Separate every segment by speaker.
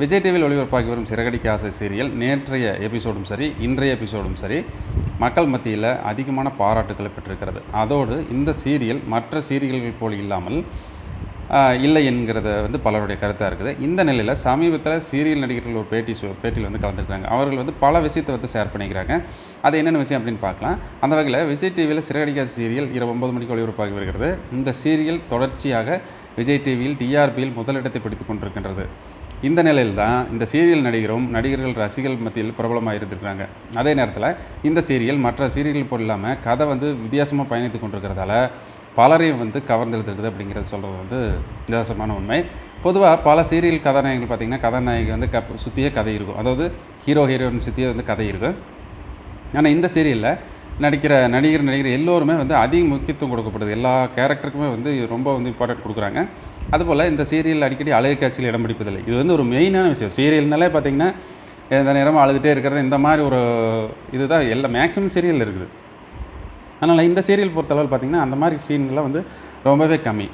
Speaker 1: விஜய் டிவியில் ஒளிபரப்பாகி வரும் சிறகடிக்க ஆசை சீரியல் நேற்றைய எபிசோடும் சரி இன்றைய எபிசோடும் சரி மக்கள் மத்தியில் அதிகமான பாராட்டுகளை பெற்றிருக்கிறது. அதோடு இந்த சீரியல் மற்ற சீரியல்கள் போல் இல்லாமல் இல்லை என்கிறத வந்து பலருடைய கருத்தாக இருக்குது. இந்த நிலையில் சமீபத்தில் சீரியல் நடிகர்கள் ஒரு பேட்டி பேட்டியில் வந்து கலந்துருக்காங்க அவர்கள் வந்து பல விஷயத்தை வந்து ஷேர் பண்ணிக்கிறாங்க. அது என்னென்ன விஷயம் அப்படின்னு பார்க்கலாம். அந்த வகையில் விஜய் டிவியில் சிறகடிக்க சீரியல் இரவு ஒன்பது மணிக்கு ஒளிபரப்பாகி வருகிறது. இந்த சீரியல் தொடர்ச்சியாக விஜய் டிவியில் டிஆர்பியில் முதலிடத்தை பிடித்துக் கொண்டிருக்கின்றது. இந்த நிலையில் தான் இந்த சீரியல் நடிகரும் நடிகர்கள் ரசிகர்கள் மத்தியில் பிரபலமாக இருந்திருக்காங்க அதே நேரத்தில் இந்த சீரியல் மற்ற சீரியல் போல் இல்லாமல் கதை வந்து வித்தியாசமாக பயணித்து கொண்டிருக்கிறதால பலரையும் வந்து கவர்ந்தெழுத்துருக்குது அப்படிங்கிறது சொல்கிறது வந்து வித்தியாசமான உண்மை. பொதுவாக பல சீரியல் கதாநாயகங்கள் பார்த்திங்கன்னா கதாநாயகி வந்து க சுற்றியே கதை இருக்கும். அதாவது ஹீரோ ஹீரோயின் சுற்றியே வந்து கதை இருக்கும். ஆனால் இந்த சீரியலில் நடிக்கிற நடிகர் நடிகர் எல்லோருமே வந்து அதிக முக்கியத்துவம் கொடுக்கப்படுது. எல்லா கேரக்டருக்குமே வந்து ரொம்ப வந்து இம்பார்ட்டன்ட் கொடுக்குறாங்க. அதுபோல் இந்த சீரியல் அடிக்கடி அழகு காட்சியில் இடம் பிடிப்பதில்லை. இது வந்து ஒரு மெயினான விஷயம். சீரியல்னாலே பார்த்தீங்கன்னா எந்த நேரமும் அழுதுகிட்டே இருக்கிறது இந்த மாதிரி ஒரு இதுதான் எல்லா மேக்ஸிமம் சீரியல் இருக்குது. அதனால் இந்த சீரியல் பொறுத்தளவில் பார்த்தீங்கன்னா அந்த மாதிரி சீன்கள்லாம் வந்து ரொம்பவே கம்மி.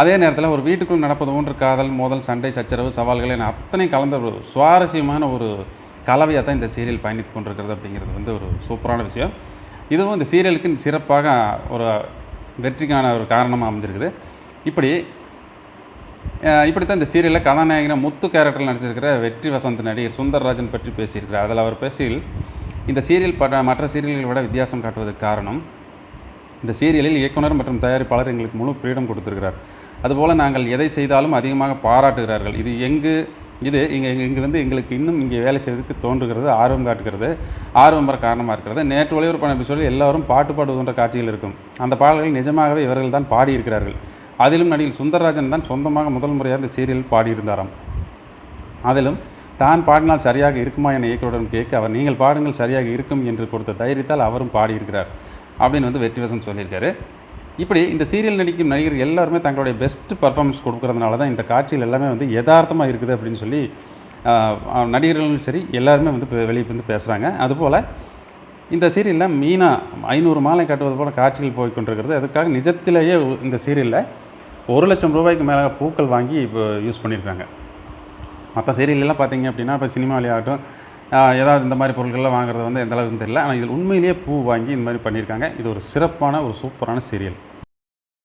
Speaker 1: அதே நேரத்தில் ஒரு வீட்டுக்குள் நடப்பது ஒன்று காதல் மோதல் சண்டை சச்சரவு சவால்கள் என அத்தனை கலந்த ஒரு சுவாரஸ்யமான ஒரு கலவையாக தான் இந்த சீரியல் பயணித்து கொண்டிருக்கிறது அப்படிங்கிறது வந்து ஒரு சூப்பரான விஷயம். இதுவும் இந்த சீரியலுக்கு சிறப்பாக ஒரு வெற்றிக்கான ஒரு காரணமாக அமைஞ்சிருக்குது. இப்படி இப்படித்தான் இந்த சீரியலில் கதாநாயகனை முத்து கேரக்டரில் நடிச்சிருக்கிற வெற்றி வசந்த் நடிகர் சுந்தர்ராஜன் பற்றி பேசியிருக்கிறார். அதில் அவர் பேசியில் இந்த சீரியல் பட மற்ற சீரியல்களை விட வித்தியாசம் காட்டுவதற்கு காரணம் இந்த சீரியலில் இயக்குனர் மற்றும் தயாரிப்பாளர் எங்களுக்கு முழு ஃப்ரீடம் கொடுத்துருக்கிறார். அதுபோல் நாங்கள் எதை செய்தாலும் அதிகமாக பாராட்டுகிறார்கள். இது எங்கு இது இங்கே இங்கே இங்கேருந்து எங்களுக்கு இன்னும் இங்கே வேலை செய்வதற்கு தோன்றுகிறது ஆர்வம் காட்டுகிறது ஆர்வம் வர காரணமாக இருக்கிறது. நேற்று ஒளிபரப்பான எபிசோடில் எல்லாரும் பாட்டு பாடுவதுன்ற காட்சிகள் இருக்கும். அந்த பாடல்கள் நிஜமாகவே இவர்கள் தான் பாடியிருக்கிறார்கள். அதிலும் நடிகர் சுந்தரராஜன் தான் சொந்தமாக முதல் முறையாக இந்த சீரியல் பாடியிருந்தாராம். அதிலும் தான் பாடினால் சரியாக இருக்குமா என இயக்கத்துடன் கேட்க அவர் நீங்கள் பாடுங்கள் சரியாக இருக்கும் என்று கொடுத்த தைரியத்தால் அவரும் பாடியிருக்கிறார் அப்படின்னு வந்து வெற்றிவசன் சொல்லியிருக்காரு. இப்படி இந்த சீரியல் நடிக்கும் நடிகர்கள் எல்லாருமே தங்களுடைய பெஸ்ட் பர்ஃபார்மன்ஸ் கொடுக்கறதுனால தான் இந்த காட்சிகள் எல்லாமே வந்து யதார்த்தமாக இருக்குது அப்படின்னு சொல்லி நடிகர்களும் சரி எல்லாருமே வந்து வெளியே வந்து பேசுகிறாங்க அதுபோல் இந்த சீரியலில் மீனா ஐநூறு மாலை கட்டுவது போல் காட்சிகள் போய் கொண்டிருக்கிறது. அதுக்காக நிஜத்திலேயே இந்த சீரியலில் ஒரு லட்சம் ரூபாய்க்கு மேலே பூக்கள் வாங்கி இப்போ யூஸ் பண்ணியிருக்காங்க. மற்ற சீரியல்லாம் பார்த்தீங்க அப்படின்னா இப்போ சினிமாவிலே ஆகட்டும் ஏதாவது இந்த மாதிரி பொருட்கள்லாம் வாங்குறது வந்து எந்தளவுக்கு தெரியல. ஆனால் இதில் உண்மையிலேயே பூ வாங்கி இந்த மாதிரி பண்ணியிருக்காங்க. இது ஒரு சிறப்பான ஒரு சூப்பரான சீரியல்.